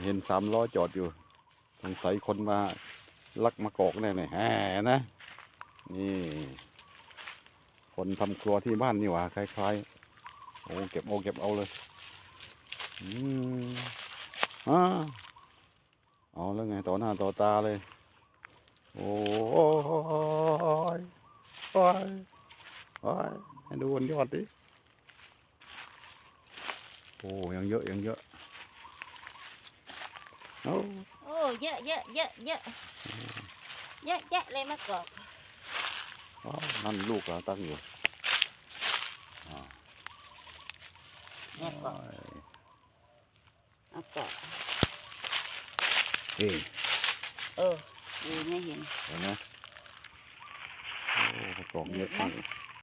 เห็นสามล้อจอดอยู่สงสัยคนมาลักมากอกแน่เลยแหมนะ นี่ คนทำครัวที่บ้านนี่หว่า คล้ายๆ โอ้เก็บเอาเก็บเอาเลย อืมอ่าเอาแล้วไงต่อหน้าต่อตาเลย โอ้ยโอ้ยโอ้ยให้ดูบนยอดดิ โอ้ยังเยอะยังเยอะ โอ้โอ้เยอะเยอะเยอะเยอะเยอะแยะเลยมะกอกว้าวนั่นลูกเราตั้งอยู่เนี่ยกอกมะกอกนี่เออดูไม่เห็นเห็นไหมโอ้ประกอบเยอะมาก